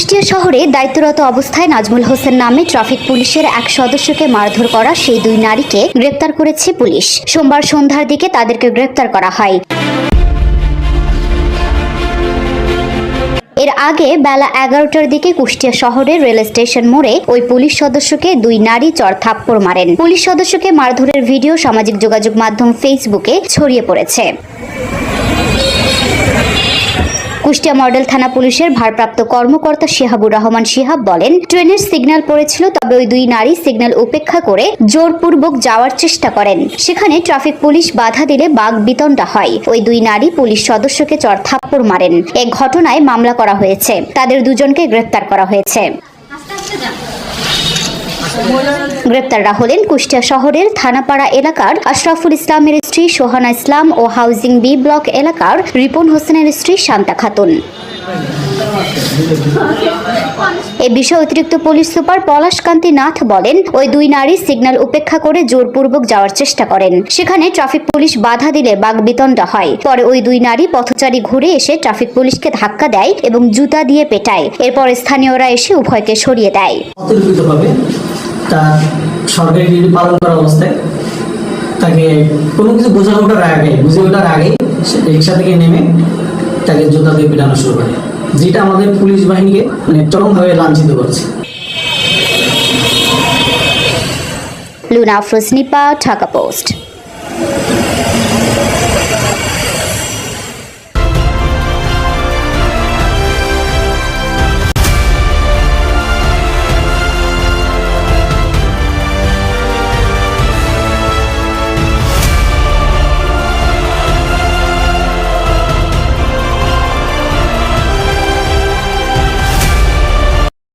কুষ্টিয়া শহরে দায়িত্বরত অবস্থায় নাজমুল হোসেন নামে ট্রাফিক পুলিশের এক সদস্যকে মারধর করা সেই দুই নারীকে গ্রেপ্তার করেছে পুলিশ। সোমবার সন্ধ্যার দিকে তাদেরকে গ্রেপ্তার করা হয়। এর আগে বেলা এগারোটার দিকে কুষ্টিয়া শহরের রেল স্টেশন মোড়ে ওই পুলিশ সদস্যকে দুই নারী চর থাপ্পড় মারেন। পুলিশ সদস্যকে মারধরের ভিডিও সামাজিক যোগাযোগ মাধ্যম ফেসবুকে ছড়িয়ে পড়েছে। কুষ্টিয়া মডেল থানা পুলিশের ভারপ্রাপ্ত কর্মকর্তা শিহাবুর রহমান শিহাব বলেন, ট্রেনের সিগন্যাল পড়েছিল, তবে ওই দুই নারী সিগন্যাল উপেক্ষা করে জোরপূর্বক যাওয়ার চেষ্টা করেন। সেখানে ট্রাফিক পুলিশ বাধা দিলে বাঘ বিতণ্ডা হয়। ওই দুই নারী পুলিশ সদস্যকে চর থাপ্পড় মারেন। এ ঘটনায় মামলা করা হয়েছে। তাদের দুজনকে গ্রেফতার করা হয়েছে। গ্রেপ্তাররা হলেন কুষ্টিয়া শহরের থানাপাড়া এলাকার আশরাফুল ইসলামের স্ত্রী সোহানা ইসলাম ও হাউজিং বি ব্লক এলাকার রিপন হোসেনের স্ত্রী শান্তা খাতুন। এ বিষয়ে অতিরিক্ত পুলিশ সুপার পলাশ কান্তি নাথ বলেন, ওই দুই নারী সিগন্যাল উপেক্ষা করে জোরপূর্বক যাওয়ার চেষ্টা করেন। সেখানে ট্রাফিক পুলিশ বাধা দিলে বাগবিতণ্ডা হয়। পরে ওই দুই নারী পথচারী ঘুরে এসে ট্রাফিক পুলিশকে ধাক্কা দেয় এবং জুতা দিয়ে পেটায়। এরপর স্থানীয়রা এসে উভয়কে সরিয়ে দেয়। তার সরকারি ডিউটি পালন করা অবস্থায় তাকে কোনো কিছু বোঝা ওঠার আগে, বুঝে ওঠার আগেই রিক্সা থেকে নেমে তাকে জুতা দিয়ে পেটানো শুরু করে। যেটা আমাদের পুলিশ বাহিনীকে মানে চরমভাবে লাঞ্ছিত করছে। লুনা আফরোজ ঢাকা পোস্ট।